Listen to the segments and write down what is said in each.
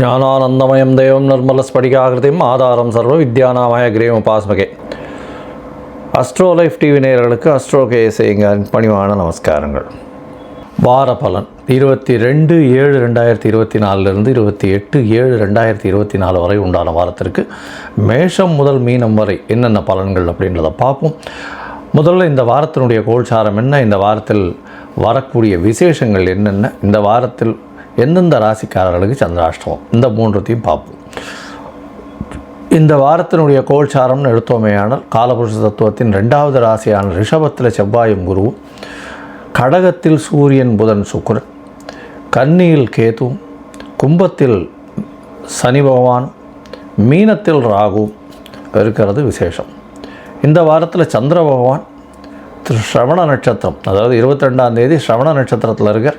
ஞானானந்தமயம் தேவம் நிர்மலஸ்படிகாகிருதியும் ஆதாரம் சர்வ வித்யானாமய கிரேம பாஸ்மகே அஸ்ட்ரோ லைஃப் டிவி நேயர்களுக்கு அஸ்ட்ரோ கேஎஸ்ஐங்க பணிவான நமஸ்காரங்கள். வார பலன் இருபத்தி ரெண்டு ஏழு ரெண்டாயிரத்தி இருபத்தி நாலுலேருந்து இருபத்தி எட்டு ஏழு ரெண்டாயிரத்தி இருபத்தி நாலு வரை உண்டான வாரத்திற்கு மேஷம் முதல் மீனம் வரை என்னென்ன பலன்கள் அப்படின்றத பார்ப்போம். முதல்ல இந்த வாரத்தினுடைய கோல்சாரம் என்ன? இந்த வாரத்தில் வரக்கூடிய விசேஷங்கள் என்னென்ன? இந்த வாரத்தில் எந்தெந்த ராசிக்காரர்களுக்கு சந்திராஷ்டமம்? இந்த மூன்றத்தையும் பார்ப்போம். இந்த வாரத்தினுடைய கோல்சாரம்னு எடுத்தோமேயானால் காலபுருஷ தத்துவத்தின் ரெண்டாவது ராசியான ரிஷபத்தில் செவ்வாயும் குருவும் கடகத்தில் சூரியன் புதன் சுக்கரன் கன்னியில் கேது கும்பத்தில் சனி பகவான் மீனத்தில் ராகு இருக்கிறது விசேஷம். இந்த வாரத்தில் சந்திர பகவான் ஸ்ரவண நட்சத்திரம் அதாவது இருபத்தி ரெண்டாம் தேதி ஸ்ரவண நட்சத்திரத்தில் இருக்கார்.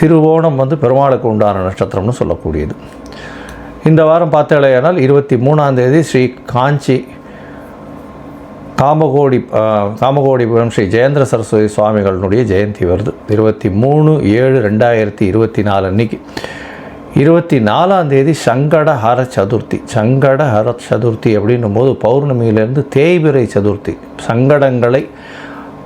திருவோணம் வந்து பெருமாளுக்கு உண்டான நட்சத்திரம்னு சொல்லக்கூடியது. இந்த வாரம் பார்த்தாலேயானால் இருபத்தி மூணாம் தேதி ஸ்ரீ காஞ்சி காமகோடி ஆ, காமகோடிபுரம் ஸ்ரீ ஜெயேந்திர சரஸ்வதி சுவாமிகளுடைய ஜெயந்தி வருது. இருபத்தி மூணு ஏழு ரெண்டாயிரத்தி இருபத்தி நாலு அன்னைக்கு. இருபத்தி நாலாம் தேதி சங்கடஹர சதுர்த்தி. சங்கடஹர சதுர்த்தி அப்படின்னும் போது பௌர்ணமியிலேருந்து தேய்பிரை சதுர்த்தி. சங்கடங்களை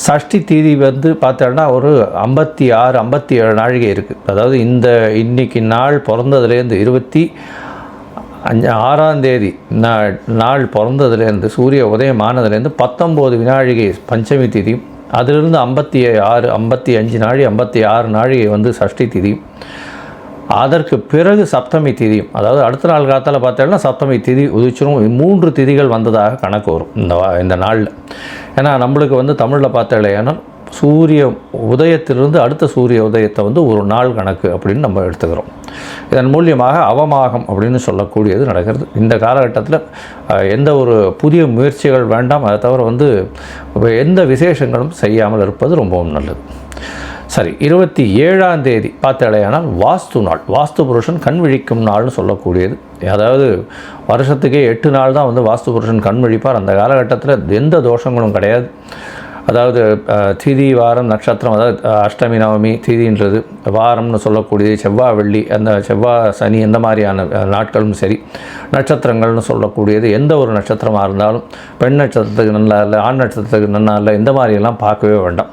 சஷ்டி திதி வந்து பார்த்தோன்னா ஒரு ஐம்பத்தி ஆறு ஐம்பத்தி ஏழு நாழிகை இருக்குது அதாவது இந்த இன்னைக்கு நாள் பிறந்ததுலேருந்து இருபத்தி அஞ்சு ஆறாம் தேதி நாள் நாள் பிறந்ததுலேருந்து சூரிய உதயம் ஆனதுலேருந்து பத்தொம்போது வினாழிகை பஞ்சமி திதி அதிலிருந்து ஐம்பத்தி ஆறு ஐம்பத்தி அஞ்சு நாழி ஐம்பத்தி ஆறு நாழிகை வந்து சஷ்டி திதி அதற்கு பிறகு சப்தமி திதியும் அதாவது அடுத்த நாள் காலத்தில் பார்த்தோம்னா சப்தமி திதி உதிச்சிரும். மூன்று திதிகள் வந்ததாக கணக்கு வரும். இந்த வா- இந்த நாளில். ஏன்னா நம்மளுக்கு வந்து தமிழில் பார்த்தேன்னா சூரிய உதயத்திலிருந்து அடுத்த சூரிய உதயத்தை வந்து ஒரு நாள் கணக்கு அப்படின்னு நம்ம எடுத்துக்கிறோம். இதன் மூலியமாக அவமாகம் அப்படின்னு சொல்லக்கூடியது நடக்கிறது. இந்த காலகட்டத்தில் எந்த ஒரு புதிய முயற்சிகள் வேண்டாம். அதை தவிர வந்து எந்த விசேஷங்களும் செய்யாமல் இருப்பது ரொம்பவும் நல்லது. சரி இருபத்தி ஏழாம் தேதி. பார்த்தாலேயானால் வாஸ்து நாள். வாஸ்து புருஷன் கண் விழிக்கும் நாள்னு சொல்லக்கூடியது. அதாவது வருஷத்துக்கே எட்டு நாள் தான் வந்து வாஸ்து புருஷன் கண் விழிப்பார். அந்த காலகட்டத்தில் எந்த தோஷங்களும் கிடையாது. அதாவது திதி வாரம் நட்சத்திரம் அதாவது அஷ்டமி நவமி திதின்றது வாரம்னு சொல்லக்கூடியது செவ்வாய் வெள்ளி அந்த செவ்வாய் சனி இந்த மாதிரியான நாட்களும் சரி. நட்சத்திரங்கள்னு சொல்லக்கூடியது எந்த ஒரு நட்சத்திரமாக இருந்தாலும் பெண் நட்சத்திரத்துக்கு நல்லா இல்லை ஆண் நட்சத்திரத்துக்கு நல்லா இல்லை இந்த மாதிரியெல்லாம் பார்க்கவே வேண்டாம்.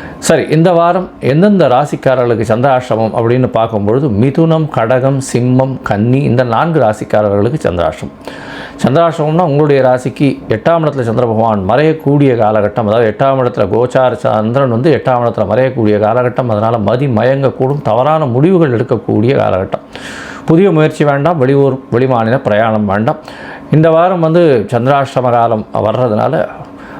சரி இந்த வாரம் எந்தெந்த ராசிக்காரர்களுக்கு சந்திராஷ்டமம் அப்படின்னு பார்க்கும்பொழுது மிதுனம் கடகம் சிம்மம் கன்னி இந்த நான்கு ராசிக்காரர்களுக்கு சந்திராஷ்டமம். சந்திராஷ்டமம்னா உங்களுடைய ராசிக்கு எட்டாம் இடத்துல சந்திர பகவான் மறையக்கூடிய காலகட்டம். அதாவது எட்டாம் இடத்துல கோச்சார சந்திரன் வந்து எட்டாம் இடத்துல மறையக்கூடிய காலகட்டம். அதனால் மதி மயங்கக்கூடும் தவறான முடிவுகள் எடுக்கக்கூடிய காலகட்டம். புதிய முயற்சி வேண்டாம் வெளியூர் வெளிமாநில பிரயாணம் வேண்டாம். இந்த வாரம் வந்து சந்திராஷ்டம காலம் வர்றதுனால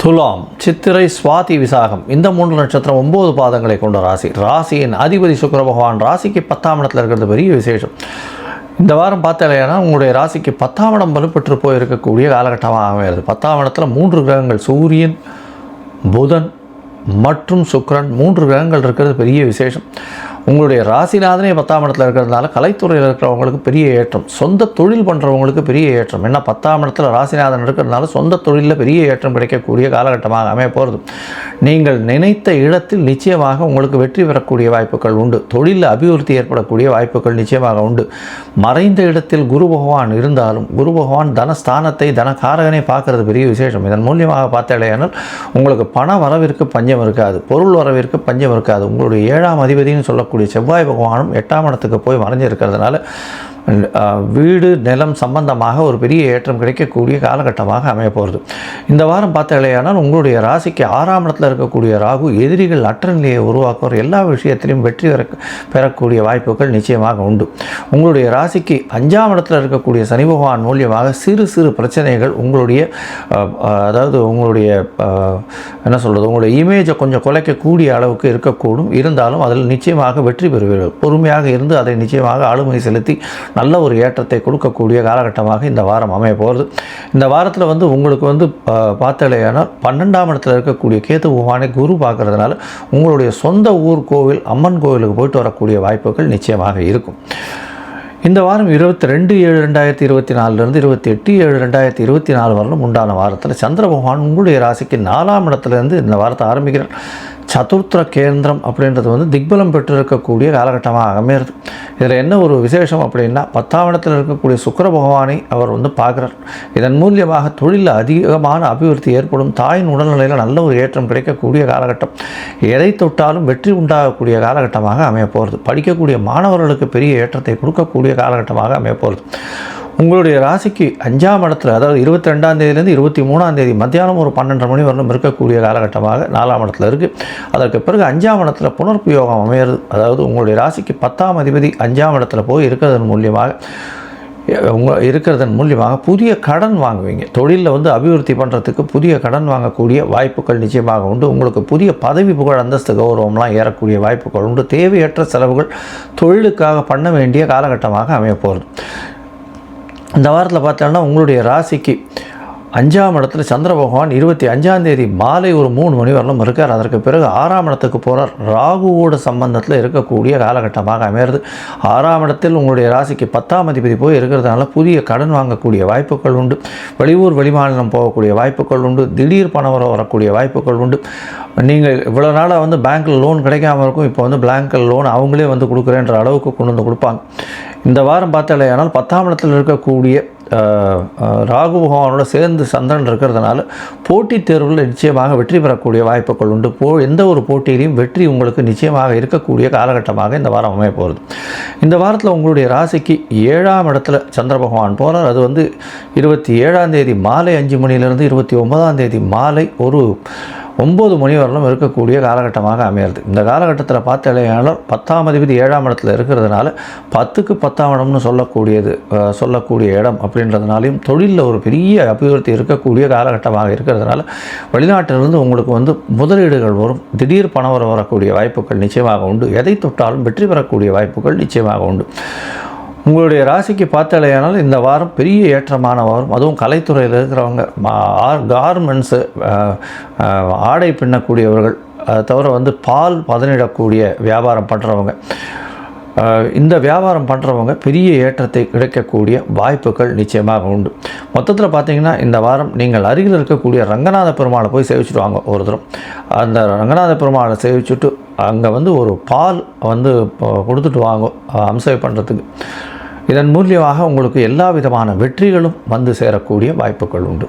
துலாம் சித்திரை சுவாதி விசாகம். இந்த மூன்று நட்சத்திரம் ஒன்பது பாதங்களை கொண்ட ராசி. ராசியின் அதிபதி சுக்கர பகவான் ராசிக்கு பத்தாம் இடத்துல இருக்கிறது பெரிய விசேஷம். இந்த வாரம் பார்த்தாலேனா உங்களுடைய ராசிக்கு பத்தாம் இடம் வலுப்பெற்று போயிருக்கக்கூடிய காலகட்டமாக அமைகிறது. பத்தாம் இடத்துல மூன்று கிரகங்கள் சூரியன் புதன் மற்றும் சுக்கரன் மூன்று கிரகங்கள் இருக்கிறது பெரிய விசேஷம். உங்களுடைய ராசிநாதனே பத்தாம் இடத்துல இருக்கிறதுனால கலைத்துறையில் இருக்கிறவங்களுக்கு பெரிய ஏற்றம். சொந்த தொழில் பண்ணுறவங்களுக்கு பெரிய ஏற்றம். என்ன பத்தாம் இடத்துல ராசிநாதன் இருக்கிறதுனால சொந்த தொழிலில் பெரிய ஏற்றம் கிடைக்கக்கூடிய காலகட்டமாக அமைய போகிறது நீங்கள் நினைத்த இடத்தில் நிச்சயமாக உங்களுக்கு வெற்றி பெறக்கூடிய வாய்ப்புகள் உண்டு. தொழிலில் அபிவிருத்தி ஏற்படக்கூடிய வாய்ப்புகள் நிச்சயமாக உண்டு. மறைந்த இடத்தில் குரு பகவான் இருந்தாலும் குரு பகவான் தனஸ்தானத்தை தனகாரகனை பார்க்கறது பெரிய விசேஷம். இதன் மூலியமாக பார்த்தாலேயானால் உங்களுக்கு பண வரவிற்கு பஞ்சம் இருக்காது. பொருள் வரவிற்கு பஞ்சம் இருக்காது. உங்களுடைய ஏழாம் அதிபதினு சொல்ல சொல்லக்கூடிய செவ்வாய் பகவானும் எட்டாம் இடத்துக்கு போய் மறைஞ்சிருக்கிறதுனால வீடு நிலம் சம்பந்தமாக ஒரு பெரிய ஏற்றம் கிடைக்கக்கூடிய காலகட்டமாக அமைய போகிறது. இந்த வாரம் பார்த்தாலேயானால் உங்களுடைய ராசிக்கு ஆறாம் இடத்துல இருக்கக்கூடிய ராகு எதிரிகள் அற்ற நிலையை உருவாக்குற எல்லா விஷயத்திலையும் வெற்றி பெற பெறக்கூடிய வாய்ப்புகள் நிச்சயமாக உண்டு. உங்களுடைய ராசிக்கு அஞ்சாம் இடத்துல இருக்கக்கூடிய சனி பகவான் மூலியமாக சிறு சிறு பிரச்சனைகள் உங்களுடைய அதாவது உங்களுடைய என்ன சொல்கிறது உங்களுடைய இமேஜை கொஞ்சம் குலைக்கக்கூடிய அளவுக்கு இருக்கக்கூடும். இருந்தாலும் அதில் நிச்சயமாக வெற்றி பெறுவீர்கள். பொறுமையாக இருந்து அதை நிச்சயமாக ஆளுமை செலுத்தி நல்ல ஒரு ஏற்றத்தை கொடுக்கக்கூடிய காலகட்டமாக இந்த வாரம் அமைய போகிறது. இந்த வாரத்தில் வந்து உங்களுக்கு வந்து பார்த்தலையானால் பன்னெண்டாம் இடத்துல இருக்கக்கூடிய கேத்து பகவானை குரு பார்க்குறதுனால உங்களுடைய சொந்த ஊர் கோவில் அம்மன் கோவிலுக்கு போயிட்டு வரக்கூடிய வாய்ப்புகள் நிச்சயமாக இருக்கும். இந்த வாரம் இருபத்தி ரெண்டு ஏழு ரெண்டாயிரத்தி இருபத்தி நாலுலேருந்து இருபத்தி எட்டு ஏழு ரெண்டாயிரத்தி இருபத்தி நாலு வரலும் உண்டான வாரத்தில் சந்திர பகவான் உங்களுடைய ராசிக்கு நாலாம் இடத்துலேருந்து இந்த வாரத்தை ஆரம்பிக்கிறார். சதுர்த்திர கேந்திரம் அப்படின்றது வந்து திக்பலம் பெற்றிருக்கக்கூடிய காலகட்டமாக அமையிறது இதில் என்ன ஒரு விசேஷம் அப்படின்னா பத்தாம் இடத்தில் இருக்கக்கூடிய சுக்கர பகவானை அவர் வந்து பார்க்குறார். இதன் மூலியமாக தொழிலில் அதிகமான அபிவிருத்தி ஏற்படும் தாயின் உடல்நிலையில் நல்ல ஒரு ஏற்றம் கிடைக்கக்கூடிய காலகட்டம். எதை தொட்டாலும் வெற்றி உண்டாகக்கூடிய காலகட்டமாக அமைய போகிறது படிக்கக்கூடிய மாணவர்களுக்கு பெரிய ஏற்றத்தை கொடுக்கக்கூடிய காலகட்டமாக அமைய போகிறது உங்களுடைய ராசிக்கு அஞ்சாம் இடத்துல அதாவது இருபத்தி ரெண்டாம் தேதியிலேருந்து இருபத்தி மூணாம் தேதி மத்தியானம் ஒரு பன்னெண்டரை மணி வரலும் இருக்கக்கூடிய காலகட்டமாக நாலாம் இடத்துல இருக்குது அதற்கு பிறகு அஞ்சாம் இடத்துல புனர்பயோகம் அமையிறது. அதாவது உங்களுடைய ராசிக்கு பத்தாம் அதிபதி அஞ்சாம் இடத்துல போய் இருக்கிறதன் மூலியமாக உங்கள் இருக்கிறதன் மூலியமாக புதிய கடன் வாங்குவீங்க. தொழிலில் வந்து அபிவிருத்தி பண்ணுறதுக்கு புதிய கடன் வாங்கக்கூடிய வாய்ப்புகள் நிச்சயமாக உண்டு. உங்களுக்கு புதிய பதவி புகழ் அந்தஸ்து கௌரவம்லாம் ஏறக்கூடிய வாய்ப்புகள் உண்டு. தேவையற்ற செலவுகள் தொழிலுக்காக பண்ண வேண்டிய காலகட்டமாக அமையப்போகிறது இந்த வாரத்தில் பார்த்தோன்னா உங்களுடைய ராசிக்கு அஞ்சாம் இடத்துல சந்திர பகவான் இருபத்தி அஞ்சாம் தேதி மாலை ஒரு மூணு மணி வரலும் இருக்கார். அதற்கு பிறகு ஆறாம் இடத்துக்கு போகிறார் ராகுவோட சம்பந்தத்தில் இருக்கக்கூடிய காலகட்டமாக அமையிறது ஆறாம் இடத்தில் உங்களுடைய ராசிக்கு பத்தாம் அதிபதி போய் இருக்கிறதுனால புதிய கடன் வாங்கக்கூடிய வாய்ப்புகள் உண்டு. வெளியூர் வெளிமாநிலம் போகக்கூடிய வாய்ப்புகள் உண்டு. திடீர் பணம் வர வரக்கூடிய வாய்ப்புகள் உண்டு. நீங்கள் இவ்வளோ நாளாக வந்து பேங்க்கில் லோன் கிடைக்காம இருக்கும். இப்போ வந்து பேங்க்கில் லோன் அவங்களே வந்து கொடுக்குறேன்ற அளவுக்கு கொண்டு வந்து கொடுப்பாங்க. இந்த வாரம் பார்த்தாலேயானால் பத்தாம் இடத்தில் இருக்கக்கூடிய ராகு பகவானோட சேர்ந்து சந்திரன் இருக்கிறதுனால போட்டித் தேர்வில் நிச்சயமாக வெற்றி பெறக்கூடிய வாய்ப்புகள் உண்டு. போ எந்த ஒரு போட்டியிலையும் வெற்றி உங்களுக்கு நிச்சயமாக இருக்கக்கூடிய காலகட்டமாக இந்த வாரம் அமைய போகிறது இந்த வாரத்தில் உங்களுடைய ராசிக்கு ஏழாம் இடத்துல சந்திர பகவான் போகிறார் அது வந்து இருபத்தி ஏழாம் தேதி மாலை அஞ்சு மணிலேருந்து இருபத்தி ஒன்பதாம் தேதி மாலை ஒரு ஒம்பது மணி வரலும் இருக்கக்கூடிய காலகட்டமாக அமையிறது இந்த காலகட்டத்தில் பார்த்தாலேயானால் பத்தாம் அதிபதி ஏழாம் இடத்துல இருக்கிறதுனால பத்துக்கு பத்தாம் இடம்னு சொல்லக்கூடியது சொல்லக்கூடிய இடம் அப்படின்றதுனாலையும் தொழிலில் ஒரு பெரிய அபிவிருத்தி இருக்கக்கூடிய காலகட்டமாக இருக்கிறதுனால வெளிநாட்டிலிருந்து உங்களுக்கு வந்து முதலீடுகள் வரும். திடீர் பணம் வர வரக்கூடிய வாய்ப்புகள் நிச்சயமாக உண்டு. எதை தொட்டாலும் வெற்றி பெறக்கூடிய வாய்ப்புகள் நிச்சயமாக உண்டு. உங்களுடைய ராசிக்கு பார்த்தாலேயானால் இந்த வாரம் பெரிய ஏற்றமான வாரம். அதுவும் கலைத்துறையில் இருக்கிறவங்க கார்மெண்ட்ஸு ஆடை பின்னக்கூடியவர்கள் அதை தவிர வந்து பால் பதனிடக்கூடிய வியாபாரம் பண்ணுறவங்க இந்த வியாபாரம் பண்ணுறவங்க பெரிய ஏற்றத்தை கிடைக்கக்கூடிய வாய்ப்புகள் நிச்சயமாக உண்டு. மொத்தத்தில் பார்த்தீங்கன்னா இந்த வாரம் நீங்கள் அருகில் இருக்கக்கூடிய ரங்கநாத பெருமாளை போய் சேவிச்சுட்டு வாங்க ஒரு தரம். அந்த ரங்கநாத பெருமாளை சேவிச்சுட்டு அங்கே வந்து ஒரு பால் வந்து கொடுத்துட்டு வாங்க அஹ், அம்சை பண்ணுறதுக்கு இதன் மூலியமாக உங்களுக்கு எல்லா விதமான வெற்றிகளும் வந்து சேரக்கூடிய வாய்ப்புகள் உண்டு.